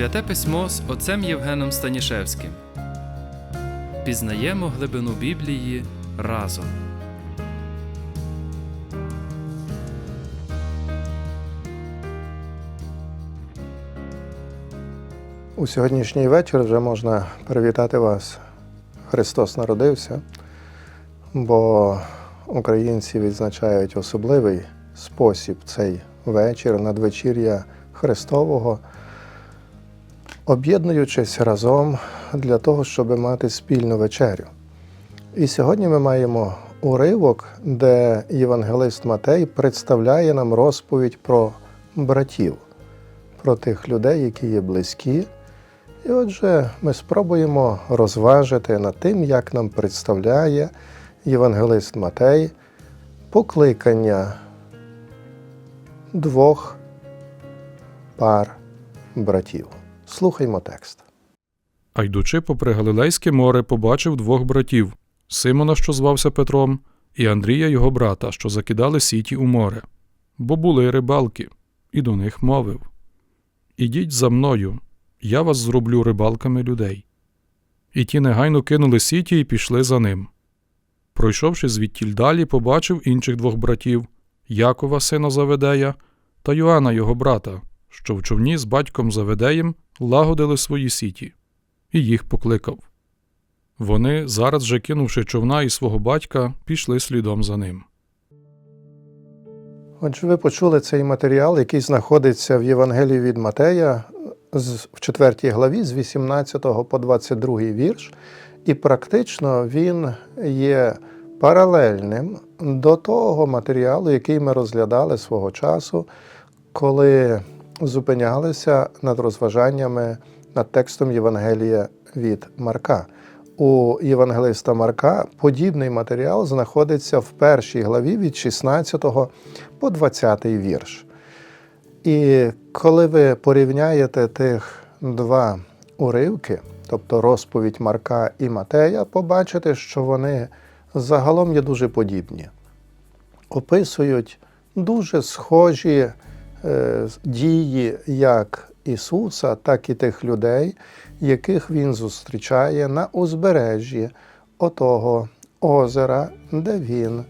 Святе письмо з отцем Євгеном Станішевським. Пізнаємо глибину Біблії разом. У сьогоднішній вечір вже можна привітати вас. Христос народився, бо українці відзначають особливий спосіб цей вечір, надвечір'я Христового, об'єднуючись разом для того, щоб мати спільну вечерю. І сьогодні ми маємо уривок, де євангелист Матей представляє нам розповідь про братів, про тих людей, які є близькі. І отже, ми спробуємо розважити над тим, як нам представляє євангелист Матей покликання двох пар братів. Слухаймо текст. А йдучи попри Галилейське море, побачив двох братів Симона, що звався Петром, і Андрія, його брата, що закидали сіті у море, бо були рибалки, і до них мовив Ідіть за мною, я вас зроблю рибалками людей. І ті негайно кинули сіті і пішли за ним. Пройшовши звідтіль далі, побачив інших двох братів Якова, сина Заведея, та Йоанна, його брата, що в човні з батьком Заведеєм лагодили свої сіті, і їх покликав. Вони, зараз же кинувши човна і свого батька, пішли слідом за ним. Отже, ви почули цей матеріал, який знаходиться в Євангелії від Матея в 4 главі з 18 по 22 вірш, і практично він є паралельним до того матеріалу, який ми розглядали свого часу, коли зупинялися над розважаннями над текстом Євангелія від Марка. У Євангелиста Марка подібний матеріал знаходиться в першій главі від 16 по 20 вірш. І коли ви порівняєте тих два уривки, тобто розповідь Марка і Матея, побачите, що вони загалом є дуже подібні, описують дуже схожі дії як Ісуса, так і тих людей, яких Він зустрічає на узбережжі отого озера, де Він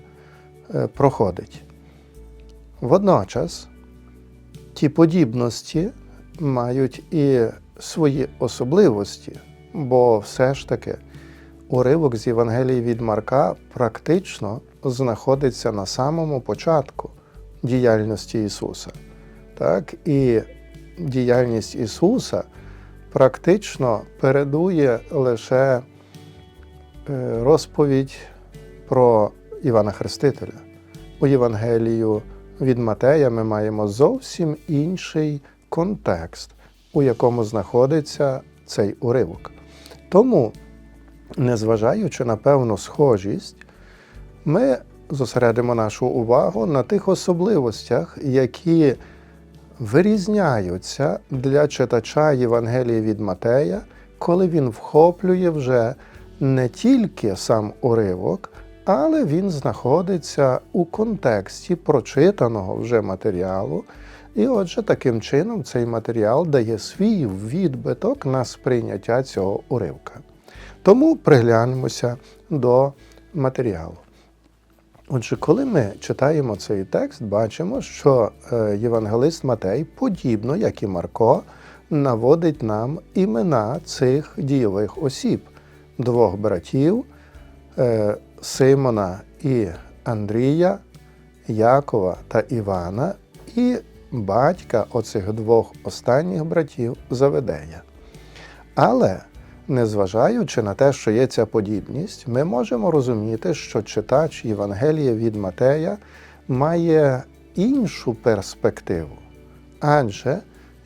е, проходить. Водночас ті подібності мають і свої особливості, бо все ж таки уривок з Євангелії від Марка практично знаходиться на самому початку діяльності Ісуса. Так? І діяльність Ісуса практично передує лише е, розповідь про Івана Хрестителя. У Євангелію від Матея ми маємо зовсім інший контекст, у якому знаходиться цей уривок. Тому, незважаючи на певну схожість, ми зосередимо нашу увагу на тих особливостях, які вирізняються для читача Євангелії від Матея, коли він вхоплює вже не тільки сам уривок, але він знаходиться у контексті прочитаного вже матеріалу. І отже, таким чином цей матеріал дає свій відбиток на сприйняття цього уривка. Тому приглянемося до матеріалу. Отже, коли ми читаємо цей текст, бачимо, що е, євангелист Матей, подібно як і Марко, наводить нам імена цих дійових осіб, двох братів е, Симона і Андрія, Якова та Івана, і батька оцих двох останніх братів Заведея. Але незважаючи на те, що є ця подібність, ми можемо розуміти, що читач Євангелія від Матея має іншу перспективу. Адже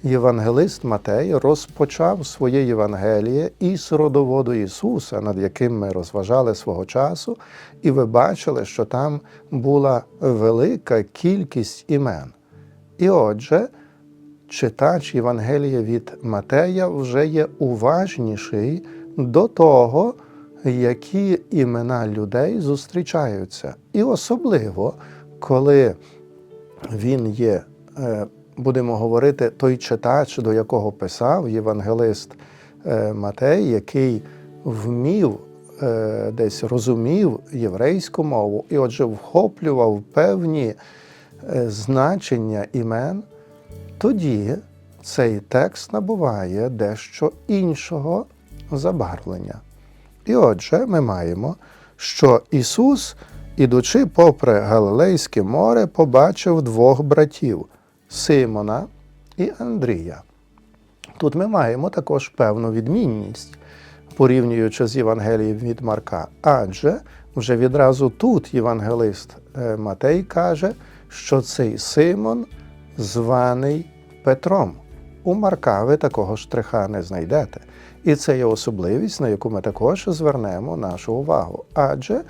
євангелист Матей розпочав своє Євангеліє із родоводу Ісуса, над яким ми розважали свого часу, і ви бачили, що там була велика кількість імен. І отже, читач Євангелія від Матея вже є уважніший до того, які імена людей зустрічаються. І особливо, коли він є е, будемо говорити, той читач, до якого писав євангелист е, Матей, який вмів е, десь розумів єврейську мову і отже вхоплював певні значення імен, тоді цей текст набуває дещо іншого забарвлення. І отже, ми маємо, що Ісус, ідучи попри Галилейське море, побачив двох братів Симона і Андрія. Тут ми маємо також певну відмінність, порівнюючи з Євангелієм від Марка. Адже вже відразу тут євангелист е, Матей каже, що цей Симон званий Петром. У Марка ви такого штриха не знайдете. І це є особливість, на яку ми також звернемо нашу увагу. Адже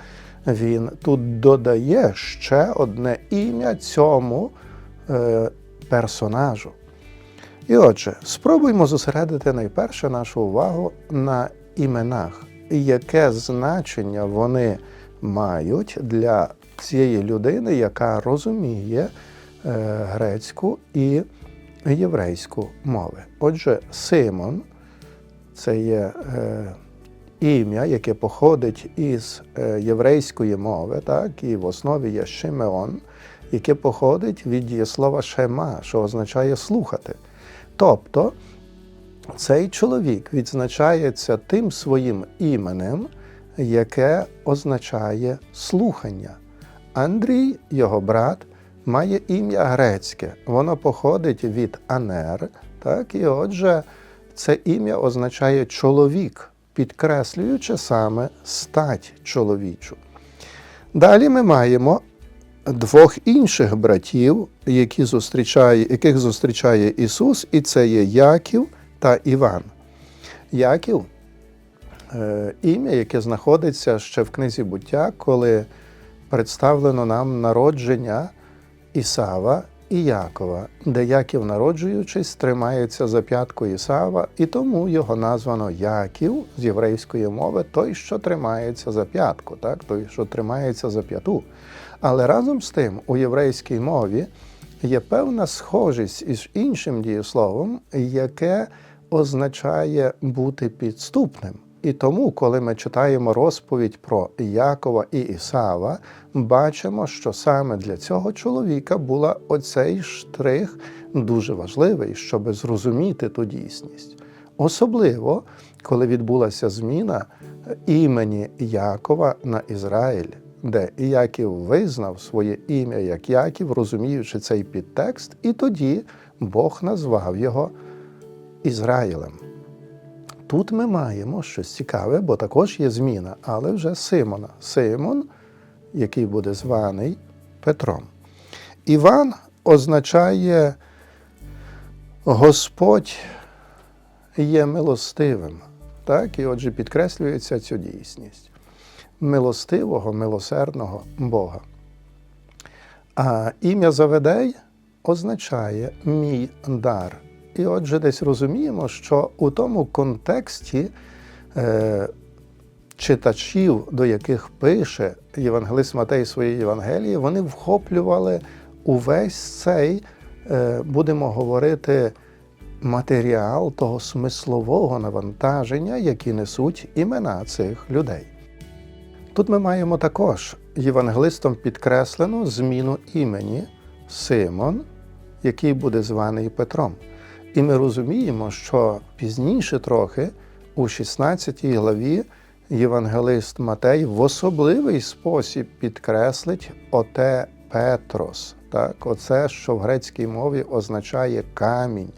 він тут додає ще одне ім'я цьому е, персонажу. І отже, спробуймо зосередити найперше нашу увагу на іменах, яке значення вони мають для цієї людини, яка розуміє грецьку і єврейську мови. Отже, Симон це є е, ім'я, яке походить із е, єврейської мови, так, і в основі є Шимеон, яке походить від дієслова шема, що означає слухати. Тобто цей чоловік відзначається тим своїм іменем, яке означає слухання. Андрій, його брат, має ім'я грецьке. Воно походить від Анер, так, і отже, це ім'я означає чоловік, підкреслюючи саме стать чоловічу. Далі ми маємо двох інших братів, які зустрічає, яких зустрічає Ісус, і це є Яків та Іван. Яків е, ім'я, яке знаходиться ще в книзі буття, коли представлено нам народження Ісава і Якова, де Яків, народжуючись, тримається за п'ятку Ісава, і тому його названо Яків з єврейської мови, той, що тримається за п'ятку, так? той, що тримається за п'яту. Але разом з тим у єврейській мові є певна схожість із іншим дієсловом, яке означає бути підступним. І тому, коли ми читаємо розповідь про Якова і Ісава, бачимо, що саме для цього чоловіка була оцей штрих дуже важливий, щоб зрозуміти ту дійсність. Особливо, коли відбулася зміна імені Якова на Ізраїль, де Яків визнав своє ім'я як Яків, розуміючи цей підтекст, і тоді Бог назвав його Ізраїлем. Тут ми маємо щось цікаве, бо також є зміна, але вже Симона. Симон, який буде званий Петром. Іван означає Господь є милостивим. Так? І отже, підкреслюється цю дійсність милостивого, милосердного Бога. А ім'я Заведей означає мій дар. І отже, десь розуміємо, що у тому контексті е, читачів, до яких пише Євангелист Матей своє Євангеліє, вони вхоплювали увесь цей, е, будемо говорити, матеріал того смислового навантаження, які несуть імена цих людей. Тут ми маємо також євангелистом підкреслену зміну імені Симон, який буде званий Петром. І ми розуміємо, що пізніше трохи, у 16 главі, євангелист Матей в особливий спосіб підкреслить оте Петрос. Так? Оце, що в грецькій мові означає камінь,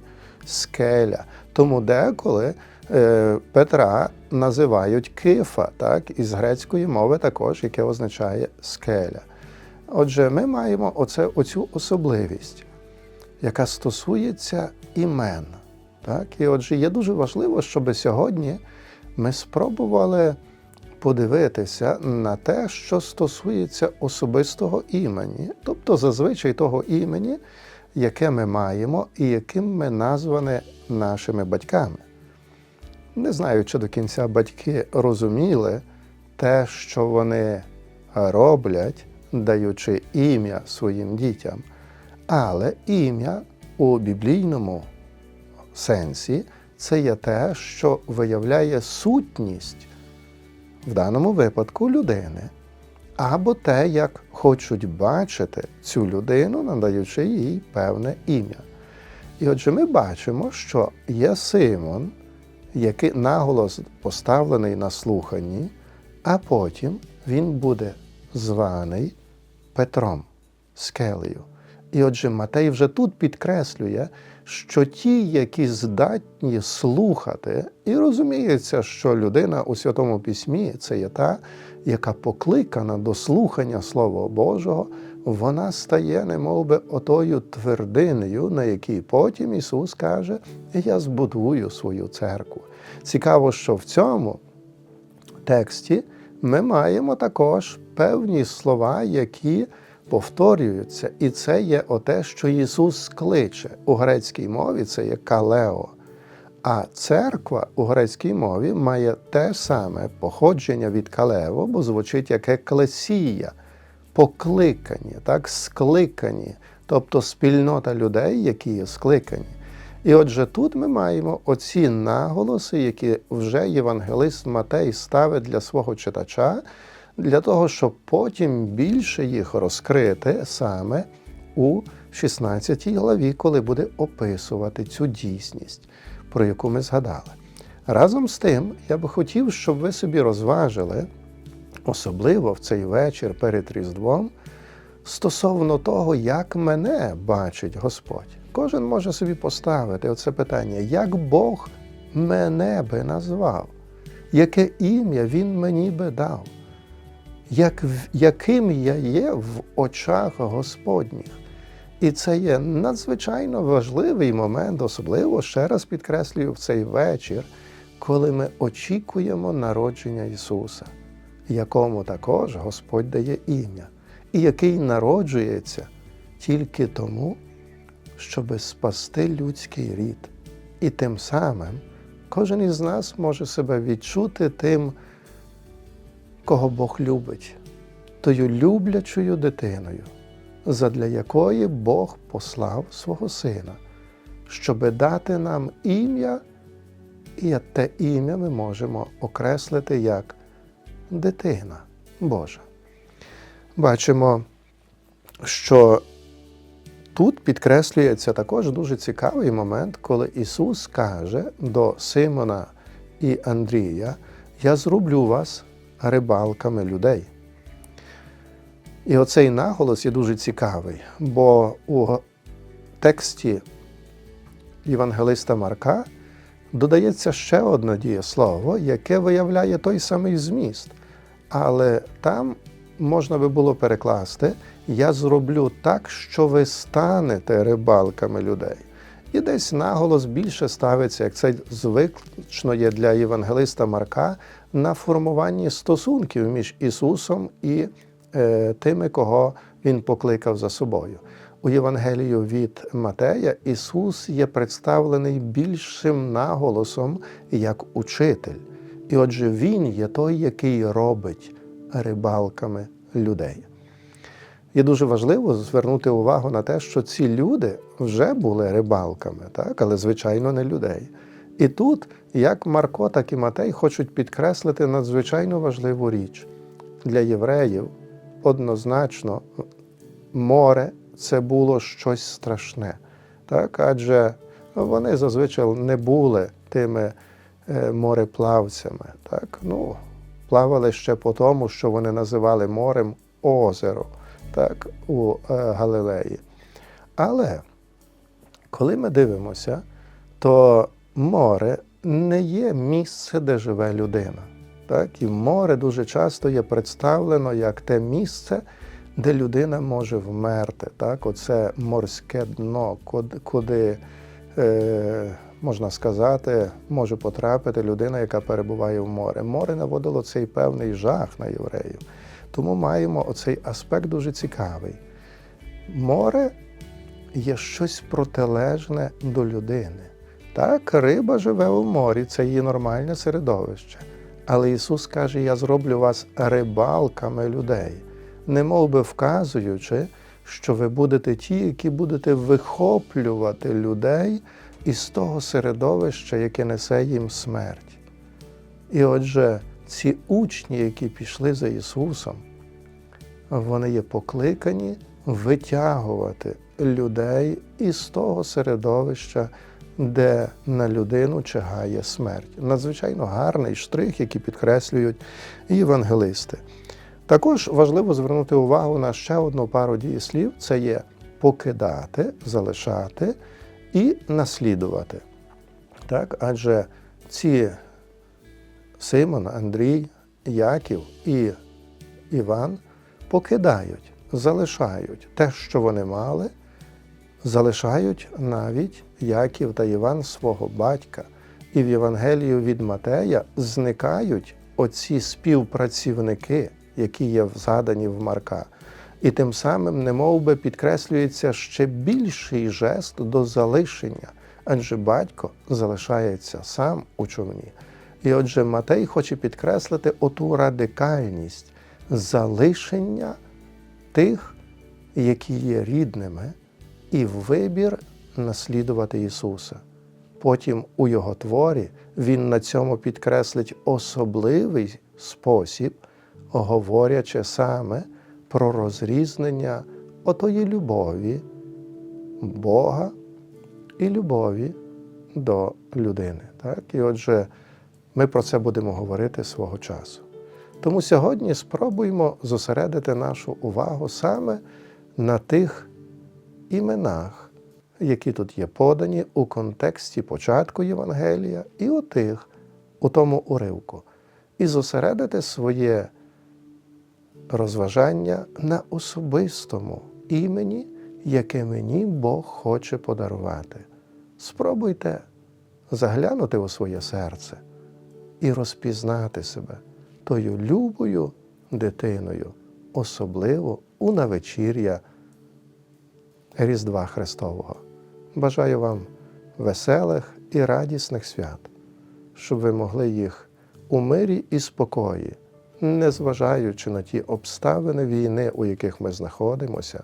скеля. Тому деколи е, Петра називають кифа, так? із грецької мови також, яке означає скеля. Отже, ми маємо оце, оцю особливість, яка стосується імен. Так? І отже, є дуже важливо, щоб сьогодні ми спробували подивитися на те, що стосується особистого імені, тобто зазвичай того імені, яке ми маємо і яким ми названі нашими батьками. Не знаю, чи до кінця батьки розуміли те, що вони роблять, даючи ім'я своїм дітям. Але ім'я у біблійному сенсі це є те, що виявляє сутність в даному випадку людини, або те, як хочуть бачити цю людину, надаючи їй певне ім'я. І отже, ми бачимо, що є Симон, який наголос поставлений на слуханні, а потім він буде званий Петром скелею. І отже, Матей вже тут підкреслює, що ті, які здатні слухати, і розуміється, що людина у Святому Письмі це є та, яка покликана до слухання Слова Божого, вона стає немов би отою твердинею, на якій потім Ісус каже: Я збудую свою церкву. Цікаво, що в цьому тексті ми маємо також певні слова, які повторюються, і це є оте, що Ісус кличе у грецькій мові, це є калео. А церква у грецькій мові має те саме походження від калево, бо звучить як еклесія, покликані, так, скликані, тобто спільнота людей, які є скликані. І отже, тут ми маємо оці наголоси, які вже євангелист Матей ставить для свого читача, для того, щоб потім більше їх розкрити саме у 16 главі, коли буде описувати цю дійсність, про яку ми згадали. Разом з тим, я би хотів, щоб ви собі розважили, особливо в цей вечір перед Різдвом, стосовно того, як мене бачить Господь. Кожен може собі поставити оце питання, як Бог мене би назвав, яке ім'я Він мені би дав, як, яким я є в очах Господніх. І це є надзвичайно важливий момент, особливо ще раз підкреслюю в цей вечір, коли ми очікуємо народження Ісуса, якому також Господь дає ім'я, і який народжується тільки тому, щоби спасти людський рід. І тим самим кожен із нас може себе відчути тим, кого Бог любить, тою люблячою дитиною, задля якої Бог послав свого Сина, щоби дати нам ім'я, і те ім'я ми можемо окреслити як дитина Божа. Бачимо, що Тут підкреслюється також дуже цікавий момент, коли Ісус каже до Симона і Андрія: Я зроблю вас рибалками людей. І оцей наголос є дуже цікавий, бо у тексті Євангелиста Марка додається ще одне дієслово, яке виявляє той самий зміст. Але там можна би було перекласти Я зроблю так, що ви станете рибалками людей. І десь наголос більше ставиться, як це звично є для євангелиста Марка, на формуванні стосунків між Ісусом і е, тими, кого Він покликав за собою. У Євангелію від Матея Ісус є представлений більшим наголосом як учитель. І отже, Він є той, який робить рибалками людей. Є дуже важливо звернути увагу на те, що ці люди вже були рибалками, так? але, звичайно, не людей. І тут, як Марко, так і Матей хочуть підкреслити надзвичайно важливу річ. Для євреїв однозначно море це було щось страшне. Так? Адже вони зазвичай не були тими е, мореплавцями. Так? Ну, плавали ще по тому, що вони називали морем озеро так, у е, Галилеї. Але коли ми дивимося, то море не є місце, де живе людина. Так? І море дуже часто є представлено як те місце, де людина може вмерти. Так? Оце морське дно, куди, е, можна сказати, може потрапити людина, яка перебуває в море. Море наводило цей певний жах на євреїв. Тому маємо оцей аспект дуже цікавий. Море є щось протилежне до людини. Так, риба живе у морі, це її нормальне середовище. Але Ісус каже: Я зроблю вас рибалками людей, не би вказуючи, що ви будете ті, які будете вихоплювати людей із того середовища, яке несе їм смерть. І отже, ці учні, які пішли за Ісусом, вони є покликані витягувати людей із того середовища, де на людину чигає смерть. Надзвичайно гарний штрих, який підкреслюють євангелисти. Також важливо звернути увагу на ще одну пару дієслів: це є покидати, залишати і наслідувати. Так? Адже ці Симон, Андрій, Яків і Іван покидають, залишають те, що вони мали, залишають навіть Яків та Іван свого батька. І в Євангелію від Матея зникають оці співпрацівники, які є згадані в Марка. І тим самим немов би підкреслюється ще більший жест до залишення, адже батько залишається сам у човні. І отже, Матей хоче підкреслити оту радикальність залишення тих, які є рідними, і вибір наслідувати Ісуса. Потім у Його творі Він на цьому підкреслить особливий спосіб, говорячи саме про розрізнення отої любові Бога і любові до людини. Так? І отже, ми про це будемо говорити свого часу. Тому сьогодні спробуємо зосередити нашу увагу саме на тих іменах, які тут є подані у контексті початку Євангелія, і у тих, у тому уривку, і зосередити своє розважання на особистому імені, яке мені Бог хоче подарувати. Спробуйте заглянути у своє серце і розпізнати себе тою любою дитиною, особливо у навечір'я Різдва Христового. Бажаю вам веселих і радісних свят, щоб ви могли їх у мирі і спокої, незважаючи на ті обставини війни, у яких ми знаходимося,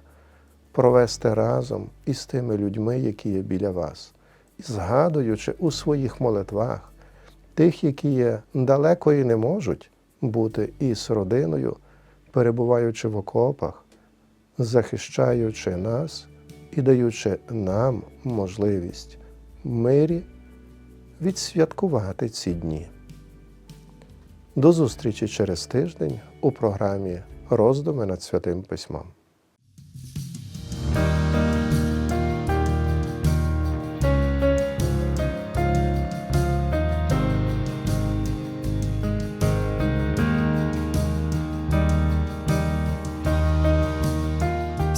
провести разом із тими людьми, які є біля вас, згадуючи у своїх молитвах тих, які є далеко і не можуть бути із родиною, перебуваючи в окопах, захищаючи нас і даючи нам можливість в мирі відсвяткувати ці дні. До зустрічі через тиждень у програмі Роздуми над Святим Письмом.